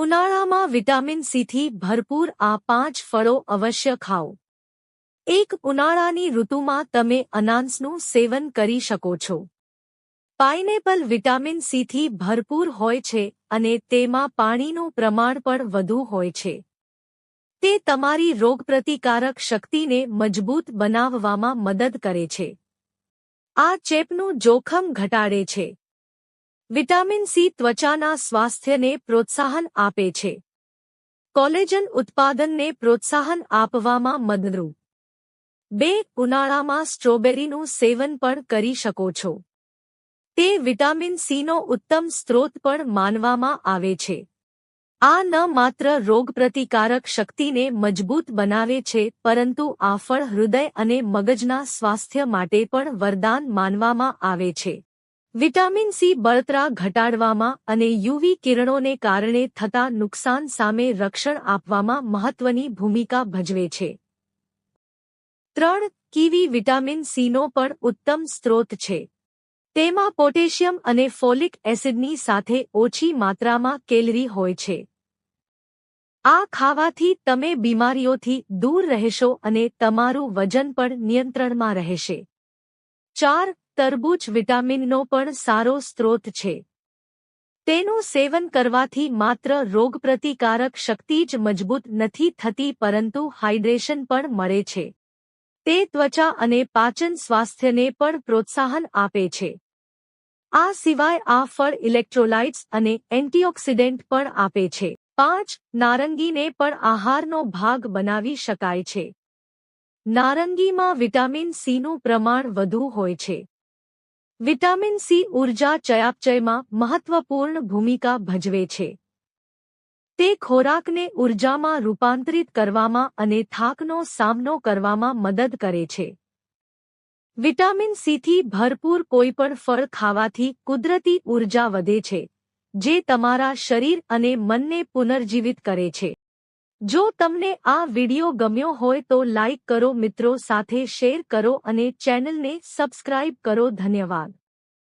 ઉનાળામાં વિટામિન સીથી ભરપૂર આ પાંચ ફળો અવશ્ય ખાઓ. એક ઉનાળાની ઋતુમાં તમે અનાન્સનું સેવન કરી શકો છો. પાઇનેપલ વિટામિન સીથી ભરપૂર હોય છે અને તેમાં પાણીનું પ્રમાણ પણ વધુ હોય છે. તે તમારી રોગપ્રતિકારક શક્તિને મજબૂત બનાવવામાં મદદ કરે છે. આ ચેપનું જોખમ ઘટાડે છે. વિટામિન સી ત્વચાના સ્વાસ્થ્યને પ્રોત્સાહન આપે છે. કોલેજન ઉત્પાદનને પ્રોત્સાહન આપવામાં મદદરૂપ. બે, ઉનાળામાં સ્ટ્રોબેરીનું સેવન પણ કરી શકો છો. તે વિટામિન સીનો ઉત્તમ સ્ત્રોત પણ માનવામાં આવે છે. આ ન માત્ર રોગપ્રતિકારક શક્તિને મજબૂત બનાવે છે, પરંતુ આ ફળ હૃદય અને મગજના સ્વાસ્થ્ય માટે પણ વરદાન માનવામાં આવે છે. વિટામિન સી બળતરા ઘટાડવામાં અને યુવી કિરણોને કારણે થતા નુકસાન સામે રક્ષણ આપવામાં મહત્વની ભૂમિકા ભજવે છે. ત્રણ કીવી વિટામિન સીનો પણ ઉત્તમ સ્ત્રોત છે. તેમાં પોટેશિયમ અને ફોલિક એસિડની સાથે ઓછી માત્રામાં કેલરી હોય છે. આ ખાવાથી તમે બીમારીઓથી દૂર રહેશો અને તમારું વજન પણ નિયંત્રણમાં રહેશે. ચાર તરબૂચ વિટામિનનો પણ સારો સ્ત્રોત છે. તેનું સેવન કરવાથી માત્ર રોગપ્રતિકારક શક્તિ જ મજબૂત નથી થતી પરંતુ હાઇડ્રેશન પણ મળે છે. તે ત્વચા અને પાચન સ્વાસ્થ્યને પણ પ્રોત્સાહન આપે છે. આ સિવાય આ ફળ ઇલેક્ટ્રોલાઇટ્સ અને એન્ટીઓક્સિડન્ટ પણ આપે છે. પાંચ, નારંગીને પણ આહારનો ભાગ બનાવી શકાય છે. નારંગીમાં વિટામિન સીનું પ્રમાણ વધુ હોય છે. વિટામિન સી ઊર્જા ચયાપચયમાં મહત્વપૂર્ણ ભૂમિકા ભજવે છે. તે ખોરાકને ઉર્જામાં રૂપાંતરિત કરવામાં અને થાકનો સામનો કરવામાં મદદ કરે છે. વિટામિન સીથી ભરપૂર કોઈપણ ફળ ખાવાથી કુદરતી ઊર્જા વધે છે, જે તમારા શરીર અને મનને પુનર્જીવિત કરે છે. જો તમને આ વિડિયો ગમ્યો હોય તો લાઇક કરો મિત્રો, સાથે શેર કરો અને ચેનલને સબસ્ક્રાઇબ કરો. ધન્યવાદ.